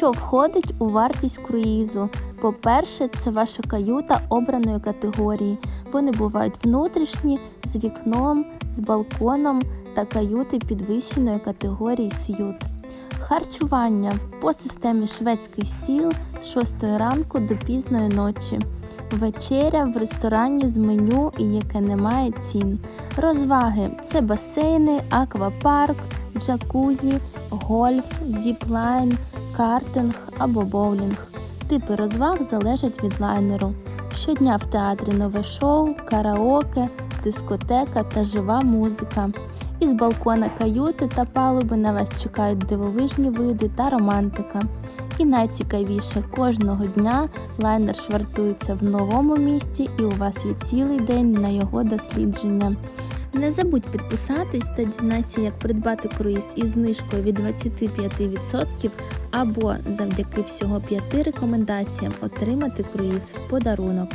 Що входить у вартість круїзу? По-перше, це ваша каюта обраної категорії. Вони бувають внутрішні, з вікном, з балконом та каюти підвищеної категорії сют. Харчування по системі шведський стіл з 6 ранку до пізної ночі. Вечеря в ресторані з меню і яке не має цін. Розваги це басейни, аквапарк, джакузі, гольф, зіплайн, картинг або боулінг. Типи розваг залежать від лайнеру. Щодня в театрі нове шоу, караоке, дискотека та жива музика. Із балкона каюти та палуби на вас чекають дивовижні види та романтика. І найцікавіше, кожного дня лайнер швартується в новому місті і у вас є цілий день на його дослідження. Не забудь підписатись та дізнайся, як придбати круїз із знижкою від 25% або завдяки всього 5 рекомендаціям отримати круїз в подарунок.